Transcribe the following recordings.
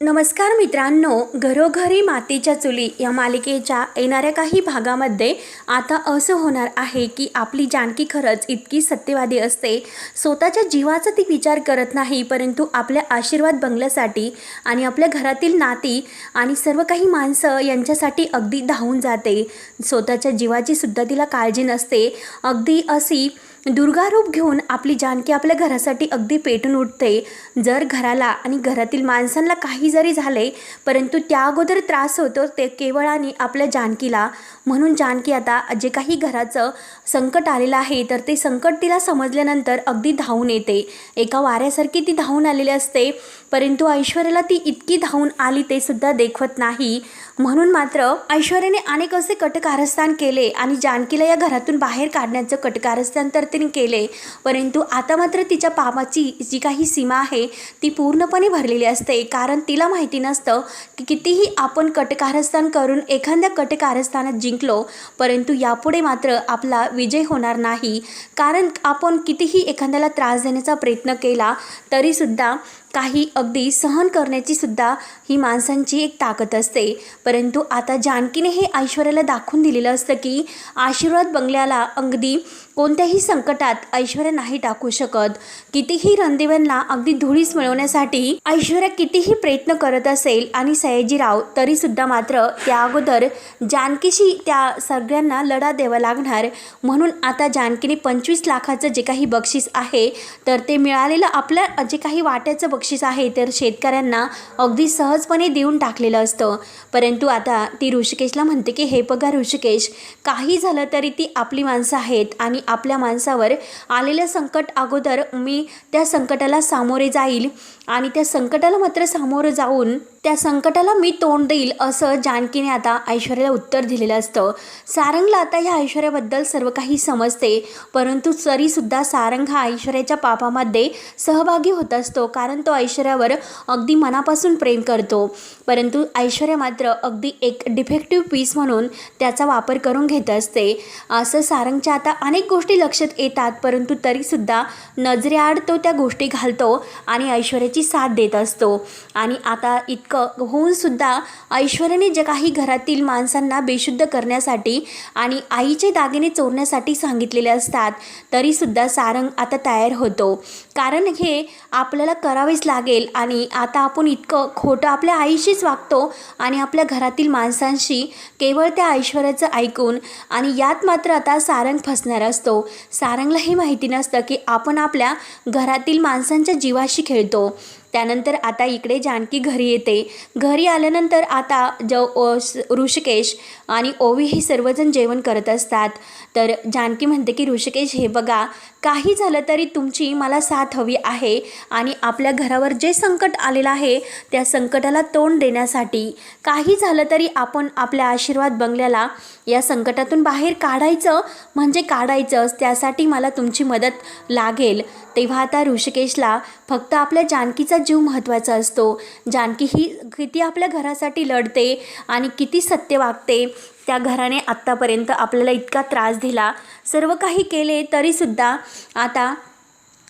नमस्कार मित्रांनो घरोघरी मातीच्या चुली या मालिकेच्या येणाऱ्या काही भागामध्ये आता असं होणार आहे की आपली जानकी खरंच इतकी सत्यवादी असते. स्वतःच्या जीवाचा ती विचार करत नाही परंतु आपल्या आशीर्वाद बंगल्यासाठी आणि आपल्या घरातील नाती आणि सर्व काही माणसं यांच्यासाठी अगदी धावून जाते. स्वतःच्या जीवाची सुद्धा तिला काळजी नसते. अगदी अशी दुर्गारूप घेऊन आपली जानकी आपल्या घरासाठी अगदी पेटून उठते. जर घराला आणि घरातील माणसांना काही जरी झाले परंतु त्या अगोदर त्रास होतो ते केवळ आणि आपल्या जानकीला. म्हणून जानकी आता जे काही घराचं संकट आलेलं आहे तर ते संकट तिला समजल्यानंतर अगदी धावून येते. एका वाऱ्यासारखी ती धावून आलेली असते परंतु ऐश्वर्याला ती इतकी धावून आली ते सुद्धा देखवत नाही. म्हणून मात्र ऐश्वर्याने अनेक असे कटकारस्थान केले आणि जानकीला या घरातून बाहेर काढण्याचं कटकारस्थान तर तिने केले. परंतु आता मात्र तिच्या पापाची जी काही सीमा आहे ती पूर्णपणे भरलेली असते. कारण तिला माहिती नसतं की कितीही आपण कटकारस्थान करून एखाद्या कटकारस्थानात जिंकलो परंतु यापुढे मात्र आपला विजय होणार नाही. कारण आपण कितीही एखाद्याला त्रास देण्याचा प्रयत्न केला तरीसुद्धा काही अगदी सहन करण्याची सुद्धा ही माणसांची एक ताकद असते. परंतु आता जानकीने हे ऐश्वर्याला दाखवून दिलेलं असतं की आशीर्वाद बंगल्याला अगदी कोणत्याही संकटात ऐश्वर्या नाही टाकू शकत. कितीही रणदेवांना अगदी धुळीस मिळवण्यासाठी ऐश्वर्या कितीही प्रयत्न करत असेल आणि सयाजीराव तरीसुद्धा मात्र त्या अगोदर जानकीशी त्या सगळ्यांना लढा द्यावा लागणार. म्हणून आता जानकीने पंचवीस लाखाचं जे काही बक्षीस आहे तर ते मिळालेलं आपल्या जे काही वाट्याचं बक्षीस आहे तर शेतकऱ्यांना अगदी सहजपणे देऊन टाकलेलं असतं. परंतु आता ती ऋषिकेशला म्हणते की हे बघा ऋषिकेश काही झालं तरी ती आपली माणसं आहेत आणि आपल्या माणसावर आलेलं संकट अगोदर मी त्या संकटाला सामोरे जाईल आणि त्या संकटाला मात्र सामोरं जाऊन त्या संकटाला मी तोंड देईल असं जानकीने आता ऐश्वर्याला उत्तर दिलेलं असतं. सारंगला आता ह्या ऐश्वर्याबद्दल सर्व काही समजते परंतु तरीसुद्धा सारंग हा ऐश्वर्याच्या पापामध्ये सहभागी होत असतो कारण तो ऐश्वर्यावर अगदी मनापासून प्रेम करतो. परंतु ऐश्वर्या मात्र अगदी एक डिफेक्टिव्ह पीस म्हणून त्याचा वापर करून घेत असते. असं सारंगच्या आता अनेक गोष्टी लक्षात येतात परंतु तरीसुद्धा नजरेआड तो त्या गोष्टी घालतो आणि ऐश्वर्याची साथ देत असतो. आणि आता इत इतकं होऊनसुद्धा ऐश्वर्याने जे काही घरातील माणसांना बेशुद्ध करण्यासाठी आणि आईचे दागिने चोरण्यासाठी सांगितलेले असतात तरीसुद्धा सारंग आता तयार होतो. कारण हे आपल्याला करावेच लागेल आणि आता आपण इतकं खोटं आपल्या आईशीच वागतो आणि आपल्या घरातील माणसांशी केवळ त्या ऐश्वर्याचं ऐकून आणि यात मात्र आता सारंग फसणार असतो. सारंगला हे माहिती नसतं की आपण आपल्या घरातील माणसांच्या जीवाशी खेळतो. त्यानंतर आता इकडे जानकी घरी येते. घरी आल्यानंतर आता ज ओ- स- ऋषिकेश आणि ओवी हे सर्वजण जेवण करत असतात. तर जानकी म्हणते की ऋषिकेश हे बघा काही झालं तरी तुमची मला साथ हवी आहे आणि आपल्या घरावर जे संकट आलेलं आहे त्या संकटाला तोंड देण्यासाठी काही झालं तरी आपण आपल्या आशीर्वाद बंगल्याला या संकटातून बाहेर काढायचं म्हणजे काढायचंच त्यासाठी मला तुमची मदत लागेल. तेव्हा आता ऋषिकेशला फक्त आपल्या जानकीचा जीव महत्त्वाचा असतो. जानकी ही किती आपल्या घरासाठी लढते आणि किती सत्य वागते त्या घराने आत्तापर्यंत आपल्याला इतका त्रास दिला. सर्व काही केले तरीसुद्धा आता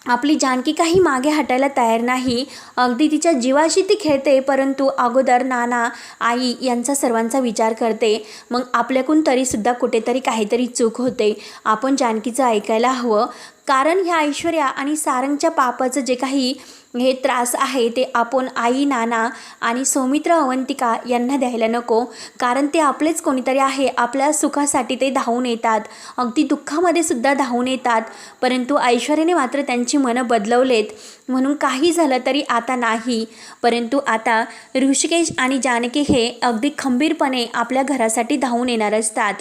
आपली जानकी काही मागे हटायला तयार नाही. अगदी तिच्या जीवाशी ती खेळते परंतु अगोदर नाना आई यांचा सर्वांचा विचार करते. मग आपल्याकून तरीसुद्धा कुठेतरी काहीतरी चूक होते. आपण जानकीचं ऐकायला हवं. कारण ह्या ऐश्वर्या आणि सारंगच्या पापाचं जे काही हे त्रास आहे ते आपण आई नाना आणि सौमित्र अवंतिका यांना द्यायला नको. कारण ते आपलेच कोणीतरी आहे. आपल्या सुखासाठी ते धावून येतात. अगदी दुःखामध्ये सुद्धा धावून येतात. परंतु ऐश्वर्याने मात्र त्यांची मनं बदलवलेत. म्हणून काही झालं तरी आता नाही. परंतु आता ऋषिकेश आणि जानकी हे अगदी खंबीरपणे आपल्या घरासाठी धावून येणार असतात.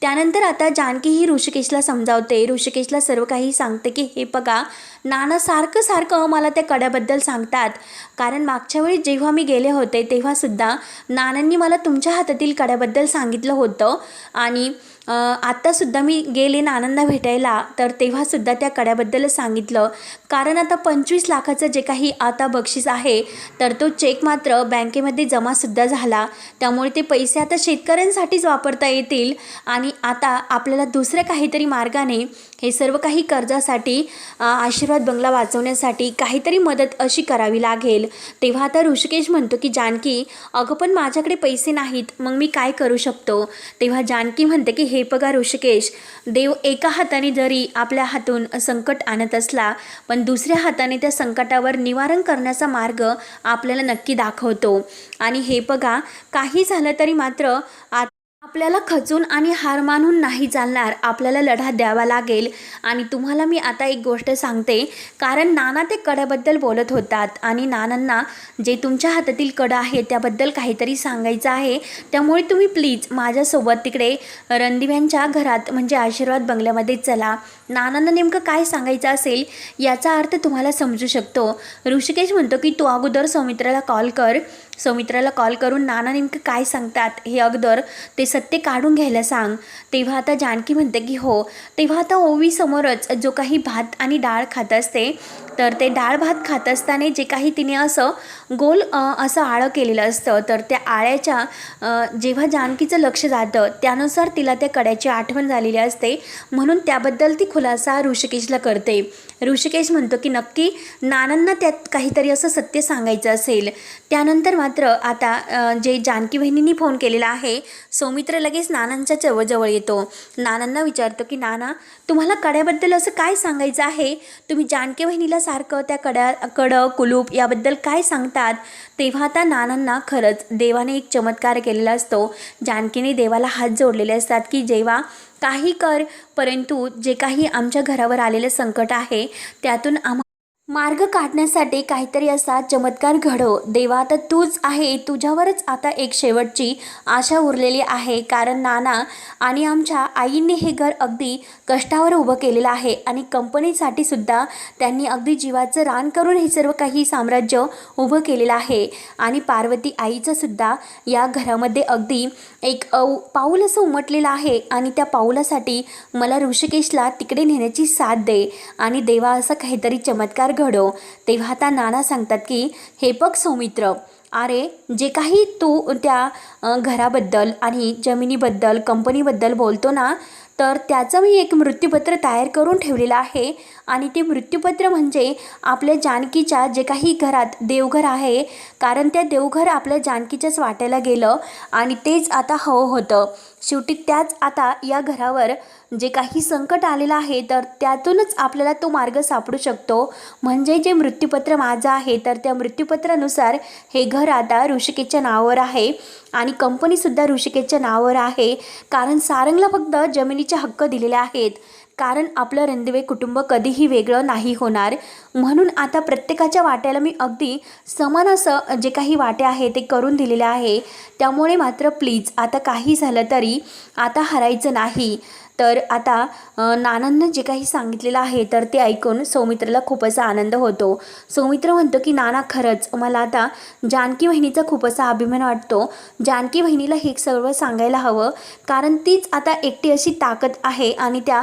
त्यानंतर आता जानकी ही ऋषिकेशला समजावते. ऋषिकेशला सर्व काही सांगते की हे बघा नाना सारखं सारखं मला त्या कड्याबद्दल सांगतात. कारण मागच्या वेळी जेव्हा मी गेले होते तेव्हासुद्धा नानांनी मला तुमच्या हातातील कड्याबद्दल सांगितलं होतं. आणि आत्तासुद्धा मी गेले नानांना भेटायला तर तेव्हासुद्धा त्या कड्याबद्दल सांगितलं. कारण आता पंचवीस लाखाचं जे काही आता बक्षीस आहे तर तो चेक मात्र बँकेमध्ये जमासुद्धा झाला. त्यामुळे ते पैसे आता शेतकऱ्यांसाठीच वापरता येतील. आणि आता आपल्याला दुसऱ्या काहीतरी मार्गाने हे सर्व काही कर्जासाठी आशीर्वाद आशीर्वाद बंगला वाचवण्यासाठी काहीतरी मदत अशी करावी लागेल. तेव्हा आता ऋषिकेश म्हणतो की जानकी अगं पण माझ्याकडे पैसे नाहीत मग मी काय करू शकतो? तेव्हा जानकी म्हणते की हे बघा ऋषिकेश देव एका हाताने जरी आपल्या हातून संकट आणत असला पण दुसऱ्या हाताने त्या संकटावर निवारण करण्याचा मार्ग आपल्याला नक्की दाखवतो. आणि हे बघा काही झालं तरी मात्र आ आपल्याला खचून आणि हार मानून नाही चालणार आपल्याला लढा द्यावा लागेल. आणि तुम्हाला मी आता एक गोष्ट सांगते कारण नाना ते कड्याबद्दल बोलत होतात आणि नानांना जे तुमच्या हातातील कडं आहे त्याबद्दल काहीतरी सांगायचं आहे. त्यामुळे तुम्ही प्लीज माझ्यासोबत तिकडे रणदिव्यांच्या घरात म्हणजे आशीर्वाद बंगल्यामध्ये चला. नानांना नेमकं काय सांगायचं असेल याचा अर्थ तुम्हाला समजू शकतो. ऋषिकेश म्हणतो की तू अगोदर सौमित्राला कॉल कर. सौमित्राला कॉल करून नाना नेमकं काय सांगतात हे अगोदर ते सत्य काढून घ्यायला सांग. तेव्हा आता जानकी म्हणते की हो. तेव्हा आता ओवीसमोरच जो काही भात आणि डाळ खात असते तर ते डाळ भात खात असताना जे काही तिने असं गोल असं आळं केलेलं असतं तर त्या आळ्याच्या जेव्हा जानकीचं लक्ष जातं त्यानुसार तिला त्या कड्याची आठवण झालेली असते. म्हणून त्याबद्दल ती खुलासा ऋषिकेशला करते. ऋषिकेश म्हणतो की नक्की नानांना त्यात काहीतरी असं सत्य सांगायचं असेल. त्यानंतर मात्र आता जे जानकी बहिणींनी फोन केलेला आहे सौमित्र लगेच नानांच्या जवळजवळ येतो. नानांना विचारतो की नाना तुम्हाला कड्याबद्दल असं काय सांगायचं आहे? तुम्ही जानकी बहिणीला सारखं त्या कड्या कडं कुलूप याबद्दल काय सांगतात? तेव्हा आता नानांना खरंच देवाने एक चमत्कार केलेला असतो. जानकीने देवाला हात जोडलेले असतात की जेव्हा काही कर परंतु जे काही आमच्या घरावर आलेलं संकट आहे त्यातून आम्हा मार्ग काढण्यासाठी काहीतरी असा चमत्कार घडव. देवा आता तूच आहे. तुझ्यावरच आता एक शेवटची आशा उरलेली आहे. कारण नाना आणि आमच्या आईंनी हे घर अगदी कष्टावर उभं केलेलं आहे आणि कंपनीसाठी सुद्धा त्यांनी अगदी जीवाचं रान करून हे सर्व काही साम्राज्य उभं केलेलं आहे. आणि पार्वती आईचं सुद्धा या घरामध्ये अगदी एक अव पाऊल असं उमटलेलं आहे आणि त्या पाऊलासाठी मला ऋषिकेशला तिकडे नेण्याची साथ दे. आणि देवा असं काहीतरी चमत्कार घडव तेव्हा आता नाना सांगतात की हे बघ सौमित्र अरे जे काही तू त्या घराबद्दल आणि जमिनीबद्दल कंपनीबद्दल बोलतो ना तर त्याचं मी एक मृत्यूपत्र तयार करून ठेवलेलं आहे आणि ते मृत्यूपत्र म्हणजे आपल्या जानकीच्या जे काही घरात देवघर आहे कारण त्या देवघर आपल्या जानकीच्याच वाट्याला गेलं आणि तेच आता हवं होतं. शेवटी त्याच आता या घरावर जे काही संकट आलेलं आहे तर त्यातूनच आपल्याला तो मार्ग सापडू शकतो. म्हणजे जे मृत्यूपत्र माझं आहे तर त्या मृत्यूपत्रानुसार हे घर आता ऋषिकेशच्या नावावर आहे आणि कंपनीसुद्धा ऋषिकेशच्या नावावर आहे. कारण सारंगला फक्त जमिनीचे हक्क दिलेले आहेत. कारण आपलं रणदिवे कुटुंब कधीही वेगळं नाही होणार. म्हणून आता प्रत्येकाच्या वाट्याला मी अगदी समान असं जे काही वाटे आहे ते करून दिलेले आहे. त्यामुळे मात्र प्लीज आता काही झालं तरी आता हरायचं नाही. तर आता नानांनं नानांना जे काही सांगितलेलं आहे तर ते ऐकून सौमित्रला खूपच आनंद होतो. सौमित्र म्हणतो की नाना खरंच मला आता जानकी बहिणीचा खूप असा अभिमान वाटतो. जानकी बहिणीला हे सर्व सांगायला हवं कारण तीच आता एकटी अशी ताकद आहे आणि त्या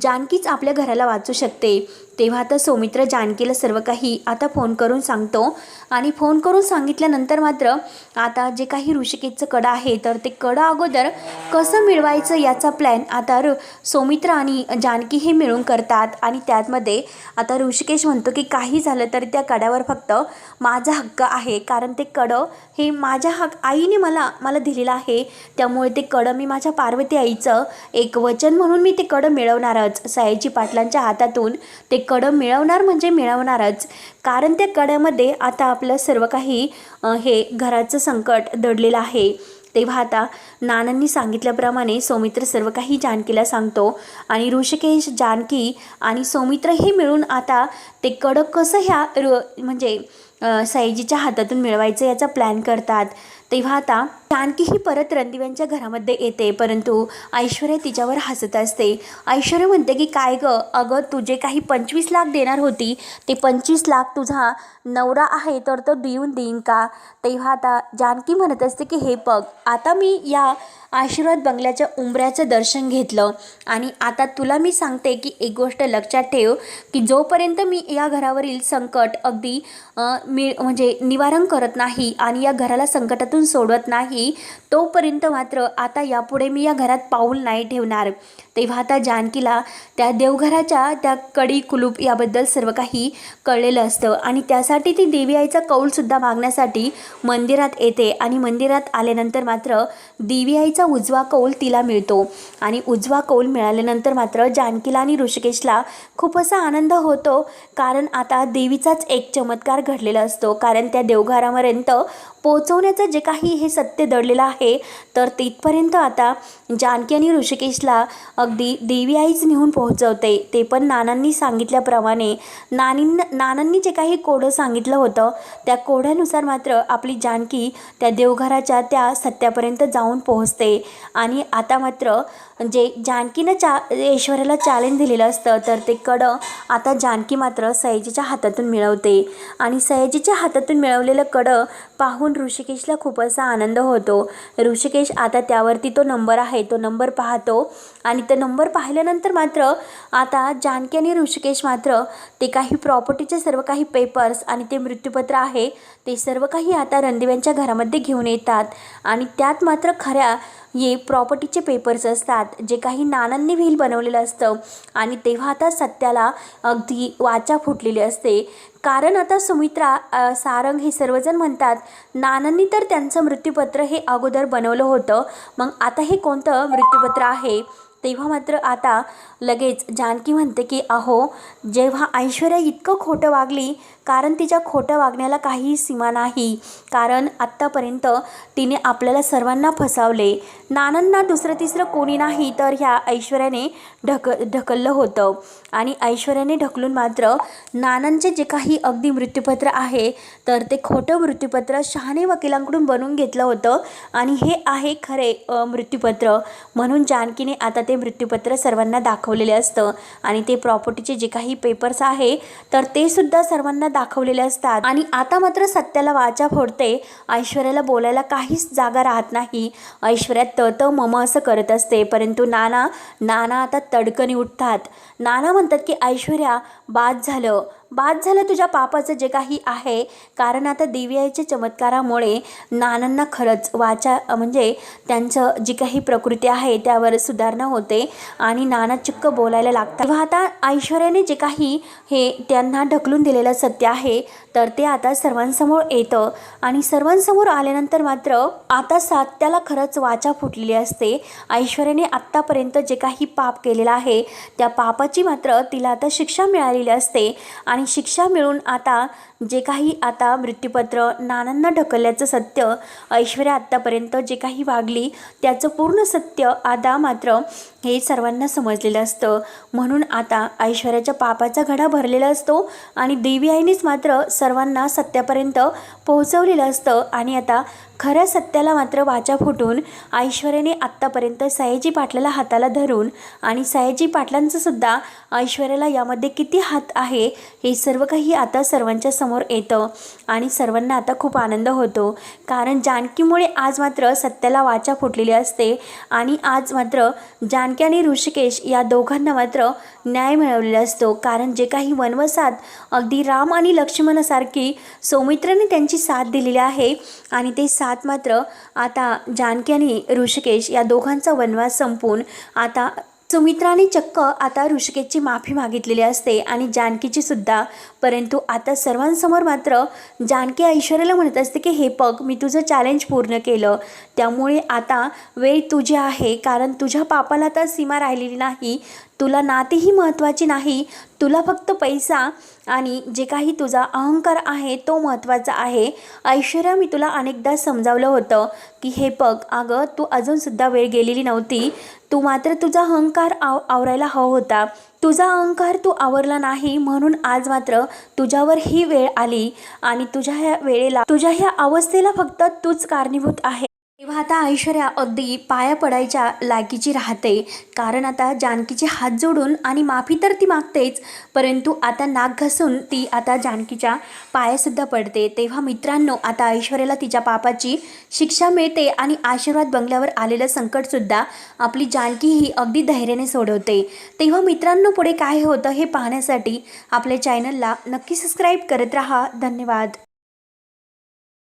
जानकीच आपल्या घराला वाचू शकते. तेव्हा तर सौमित्र जानकीला सर्व काही आता फोन करून सांगतो. आणि फोन करून सांगितल्यानंतर मात्र आता जे काही ऋषिकेशचं कडं आहे तर ते कडं अगोदर कसं मिळवायचं याचा प्लॅन आता सौमित्र आणि जानकी हे मिळून करतात. आणि त्यामध्ये आता ऋषिकेश म्हणतो की काही झालं तरी त्या कड्यावर फक्त माझा हक्क आहे. कारण ते कडं हे माझ्या हक आईने मला मला दिलेलं आहे. त्यामुळे ते कडं मी माझ्या पार्वती आईचं एक वचन म्हणून मी ते कडं मिळवणारच. सयाजी पाटलांच्या हातातून ते कडं मिळवणार म्हणजे मिळवणारच. कारण त्या कड्यामध्ये आता आपलं सर्व काही हे घराचं संकट दडलेलं आहे. तेव्हा आता नानांनी सांगितल्याप्रमाणे सौमित्र सर्व काही जानकीला सांगतो आणि ऋषिकेश जानकी आणि सौमित्र हे मिळून आता ते कडक कसं ह्या र म्हणजे अ, सयाजीच्या हातातून मिळवायचं याचा प्लॅन करतात. तेव्हा आता जानकी ही परत रणदिव्यांच्या घरामध्ये येते परंतु ऐश्वर्या तिच्यावर हसत असते. ऐश्वर्या म्हणते की काय गं? अगं तू जे काही पंचवीस लाख देणार होती. ते पंचवीस लाख तुझा नवरा आहे तर तो देऊन देईन का? तेव्हा आता जानकी म्हणत असते की हे बघ आता मी या आशीर्वाद बंगल्याच्या उंबऱ्याचं दर्शन घेतलं आणि आता तुला मी सांगते की एक गोष्ट लक्षात ठेव की जोपर्यंत मी या घरावरील संकट अगदी मी म्हणजे निवारण करत नाही आणि या घराला संकटातून सोडवत नाही होती तोपर्यंत मात्र आता यापुढे मी या घरात पाऊल नाही ठेवणार. तेव्हा आता जानकीला त्या देवघराच्या त्या कडी कुलूप याबद्दल सर्व काही कळलेलं असतं आणि त्यासाठी ती देवी आईचा कौलसुद्धा मागण्यासाठी मंदिरात येते आणि मंदिरात आल्यानंतर मात्र देवी आईचा उजवा कौल तिला मिळतो. आणि उजवा कौल मिळाल्यानंतर मात्र जानकीला आणि ऋषिकेशला खूप असा आनंद होतो कारण आता देवीचाच एक चमत्कार घडलेला असतो. कारण त्या देवघरापर्यंत पोचवण्याचं जे काही हे सत्य दडलेलं आहे तर तिथपर्यंत आता जानकी आणि ऋषिकेशला अगदी देवी आईच नेऊन पोहोचवते. ते पण नानांनी सांगितल्याप्रमाणे नानींना नानांनी जे काही कोडं सांगितलं होतं त्या कोड्यानुसार मात्र आपली जानकी त्या देवघराच्या त्या सत्यापर्यंत जाऊन पोहोचते. आणि आता मात्र जे जानकीनं चा ऐश्वर्याला चॅलेंज दिलेलं असतं तर ते कडं आता जानकी मात्र सयाजीच्या हातातून मिळवते. आणि सयाजीच्या हातातून मिळवलेलं कडं पाहून ऋषिकेशला खूप असा आनंद होतो. ऋषिकेश आता त्यावरती तो नंबर आहे तो नंबर पाहतो. आणि तो नंबर पाहिल्यानंतर मात्र आता जानकी आणि ऋषिकेश मात्र ते काही प्रॉपर्टीचे सर्व काही पेपर्स आणि ते मृत्यूपत्र आहे ते सर्व काही आता रणदिव्यांच्या घरामध्ये घेऊन येतात. आणि त्यात मात्र खऱ्या ये प्रॉपर्टीचे पेपर्स असतात जे काही नानांनी व्हील बनवलेलं असतं आणि तेव्हा आता सत्याला अगदी वाचा फुटलेली असते. कारण आता सुमित्रा सारंग हे सर्वजण म्हणतात नानांनी तर त्यांचं मृत्यूपत्र हे अगोदर बनवलं होतं. मग आता हे कोणतं मृत्यूपत्र आहे? तेव्हा मात्र आता लगेच जानकी म्हणते की अहो जेव्हा ऐश्वर्या इतकं खोटं वागली कारण तिच्या खोटं वागण्याला काहीही सीमा नाही. कारण आत्तापर्यंत तिने आपल्याला सर्वांना फसावले. नानांना दुसरं तिसरं कोणी नाही तर ह्या ऐश्वर्याने ढक ढकललं होतं. आणि ऐश्वर्याने ढकलून मात्र नानांचे जे काही अगदी मृत्यूपत्र आहे तर ते खोटं मृत्यूपत्र शहाणे वकिलांकडून बनवून घेतलं होतं. आणि हे आहे खरे मृत्यूपत्र. म्हणून जानकीने आता ते मृत्यूपत्र सर्वांना दाखवलेले असतं. आणि ते प्रॉपर्टीचे जे काही पेपर्स आहे तर ते सुद्धा सर्वांना दाखवलेले असतात. आणि आता मात्र सत्याला वाचा फोडते. ऐश्वर्याला बोलायला काहीच जागा राहत नाही. ऐश्वर्या त त मम असं करत असते. परंतु नाना नाना आता तडकनी उठतात. नाना म्हणतात की ऐश्वर्या बाद झालं. बाद झालं तुझ्या पापाचं जे काही आहे कारण आता देवी आईच्या चमत्कारामुळे नानांना खरंच वाचा म्हणजे त्यांचं जी काही प्रकृती आहे त्यावर सुधारणा होते आणि नाना चिक्क बोलायला लागतात. तेव्हा आता ऐश्वर्याने जे काही हे त्यांना ढकलून दिलेलं सत्य आहे तर ते आता सर्वांसमोर येतं आणि सर्वांसमोर आल्यानंतर मात्र आता सात्याला खरंच वाचा फुटलेली असते. ऐश्वर्याने आत्तापर्यंत जे काही पाप केलेलं आहे त्या पापाची मात्र तिला आता शिक्षा मिळालेली असते आणि शिक्षा मिळून आता जे काही आता मृत्यूपत्र नानांना ढकलल्याचं सत्य ऐश्वर्या आत्तापर्यंत जे काही वागली त्याचं पूर्ण सत्य आता मात्र हे सर्वांना समजलेलं असतं. म्हणून आता ऐश्वर्याच्या पापाचा घडा भरलेला असतो आणि देवी आईनेच मात्र सर्वांना सत्यापर्यंत पोहोचवलेलं असतं. आणि आता खऱ्या सत्याला मात्र वाचा फुटून ऐश्वर्याने आत्तापर्यंत सयाजी पाटलाला हाताला धरून आणि सयाजी पाटलांचं सुद्धा ऐश्वर्याला यामध्ये किती हात आहे हे सर्व काही आता सर्वांच्या समोर येतं आणि सर्वांना आता खूप आनंद होतो. कारण जानकीमुळे आज मात्र सत्याला वाचा फुटलेली असते आणि आज मात्र जान जानकी आणि ऋषिकेश या दोघांना मात्र न्याय मिळवलेला असतो. कारण जे काही वनवसात अगदी राम आणि लक्ष्मणासारखी सौमित्राने त्यांची साथ दिलेली आहे आणि ते साथ मात्र आता जानकी आणि ऋषिकेश या दोघांचा वनवास संपून आता सुमित्राने चक्क आता ऋषिकेशची माफी मागितलेली असते आणि जानकीची सुद्धा. परंतु आता सर्वांसमोर मात्र जानकी ऐश्वर्याला म्हणत असते की हे पग मी तुझं चॅलेंज पूर्ण केलं. त्यामुळे आता वेळ तुझी आहे. कारण तुझ्या पापाला तर सीमा राहिलेली नाही. तुला नातीही महत्त्वाची नाही. तुला फक्त पैसा आणि जे काही तुझा अहंकार आहे तो महत्त्वाचा आहे. ऐश्वर्या मी तुला अनेकदा समजावलं होतं की हे पग अगं तू अजूनसुद्धा वेळ गेलेली नव्हती. तू मात्र तुझा अहंकार आव आवरायला हवा होता. तुझा अहंकार तू आवरला नाही म्हणून आज मात्र तुझ्यावर ही वेळ आली आणि तुझ्या ह्या वेळेला तुझ्या ह्या अवस्थेला फक्त तूच कारणीभूत आहे. तेव्हा आता ऐश्वर्या अगदी पाया पडायच्या लायकीची राहते. कारण आता जानकीचे हात जोडून आणि माफी तर ती मागतेच परंतु आता नाक घासून ती आता जानकीच्या पायासुद्धा पडते. तेव्हा मित्रांनो आता ऐश्वर्याला तिच्या पापाची शिक्षा मिळते आणि आशीर्वाद बंगल्यावर आलेलं संकटसुद्धा आपली जानकी ही अगदी धैर्याने सोडवते. तेव्हा मित्रांनो पुढे काय होतं हे पाहण्यासाठी आपल्या चॅनलला नक्की सबस्क्राईब करत राहा. धन्यवाद.